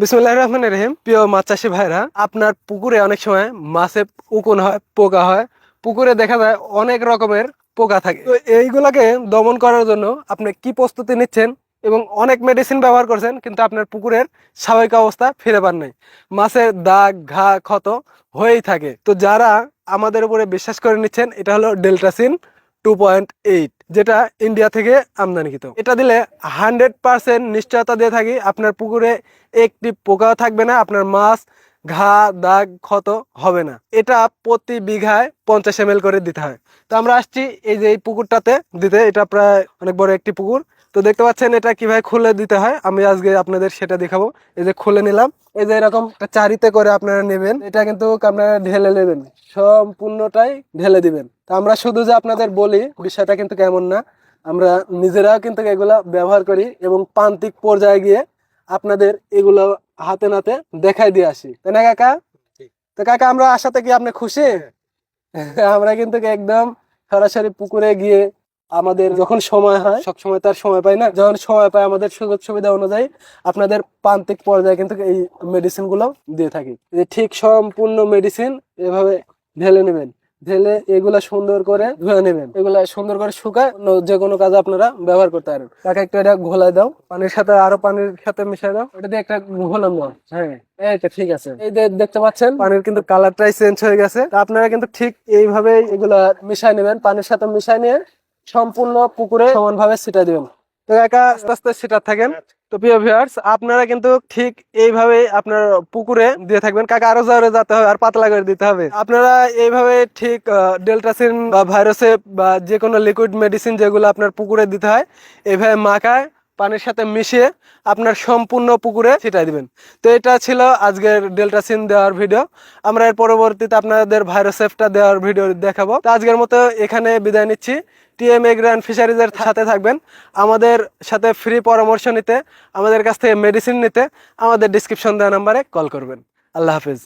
বিসমুল্লাহ রহমান রহিম। প্রিয় মাছ চাষি ভাইরা, আপনার পুকুরে অনেক সময় মাছে উকুন হয়, পোকা হয়। পুকুরে দেখা যায় অনেক রকমের পোকা থাকে। তো এইগুলাকে দমন করার জন্য আপনি কি প্রস্তুতি নিচ্ছেন এবং অনেক মেডিসিন ব্যবহার করছেন, কিন্তু আপনার পুকুরের স্বাভাবিক অবস্থা ফিরে পান নাই। মাছের দাগ, ঘা, ক্ষত হয়েই থাকে। তো যারা আমাদের উপরে বিশ্বাস করে নিচ্ছেন, এটা হলো ডেল্টাসিন টু পয়েন্ট এইট যেটা ইন্ডিয়া থেকে আমদানিকৃত। এটা দিলে হান্ড্রেড পার্সেন্ট নিশ্চয়তা দিয়ে থাকি, আপনার পুকুরে একটি পোকাও থাকবে না, আপনার মাছ, ঘা, দাগ, ক্ষত হবে না। এটা প্রতি বিঘায় পঞ্চাশ এম করে দিতে হয়। তো আমরা আসছি এই যে এই পুকুরটাতে দিতে, এটা প্রায় অনেক বড় একটি পুকুর। তো দেখতে পাচ্ছেন এটা কীভাবে খুলে দিতে হয়? আমি আজকে আপনাদের সেটা দেখাবো। এই যে খুলে নিলাম। এই যে এরকম চারিতে করে আপনারা নেবেন। এটা কিন্তু আপনারা ঢেলে নেবেন। সম্পূর্ণটাই ঢেলে দিবেন। তো আমরা শুধু যে আপনাদের বলি বিষয়টা কিন্তু কেমন না। আমরা নিজেরাও কিন্তু এগুলা ব্যবহার করি এবং প্রান্তিক পর্যায়ে গিয়ে আপনাদের এগুলো হাতে নাতে দেখাই দিয়ে আসি। তাই না কাকা? তো কাকা আমরা আশাতে কি আপনি খুশি? আমরা কিন্তু একদম সরাসরি পুকুরে গিয়ে আমাদের যখন সময় হয়, সব সময় তার সময় পাই না, যখন সময় পাই আমাদের সুযোগ সুবিধা অনুযায়ী আপনাদের প্রান্তিক পর্যায়ে কিন্তু এই মেডিসিনগুলো দিয়ে থাকি। যে ঠিক সম্পূর্ণ মেডিসিন এভাবে ঢেলে নেবেন, ঢেলে এগুলা সুন্দর করে ধুয়ে নেবেন। এগুলা সুন্দর করে শুকায় যে কোনো কাজে আপনারা ব্যবহার করতে পারেন। তাকে একটু এটা ঘোলাই দাও, পানির সাথে আরও পানির সাথে মিশাই দাও, এটা দিয়ে একটা ঘোলাম দাও হ্যাঁ তো ঠিক আছে। এই দেখতে পাচ্ছেন, পানির কিন্তু কালারটাই চেঞ্জ হয়ে গেছে। আপনারা কিন্তু ঠিক এইভাবে এগুলা মিশাই নেবেন, পানির সাথে মিশাই নিয়ে সম্পূর্ণ পুকুরে সমানভাবে ছিটা দিবেন। তো একা আস্তে আস্তে ছিটা থাকেন। তো প্রিয় ভিউয়ার্স আপনারা কিন্তু ঠিক এইভাবে আপনার পুকুরে দিয়ে থাকবেন। কাকে আরও জোরে যেতে হবে আর পাতলা করে দিতে হবে। আপনারা এইভাবে ঠিক ডেল্টাসিন বা ভাইরাসে বা যে কোনো লিকুইড মেডিসিন যেগুলো আপনার পুকুরে দিতে হয়, এইভাবে মাখায় পানির সাথে মিশিয়ে আপনার সম্পূর্ণ পুকুরে ছিটাই দিবেন। তো এটা ছিল আজকের ডেল্টা সিন দেওয়ার ভিডিও। আমরা এর পরবর্তীতে আপনাদের ভাইরোসেফটা দেওয়ার ভিডিও দেখাবো। তো আজকের মতো এখানে বিদায় নিচ্ছি। টিএম এগ্রান ফিশারিজের সাথে থাকবেন। আমাদের সাথে ফ্রি পরামর্শ নিতে, আমাদের কাছ থেকে মেডিসিন নিতে, আমাদের ডিসক্রিপশন দেওয়া নাম্বারে কল করবেন। আল্লাহ হাফিজ।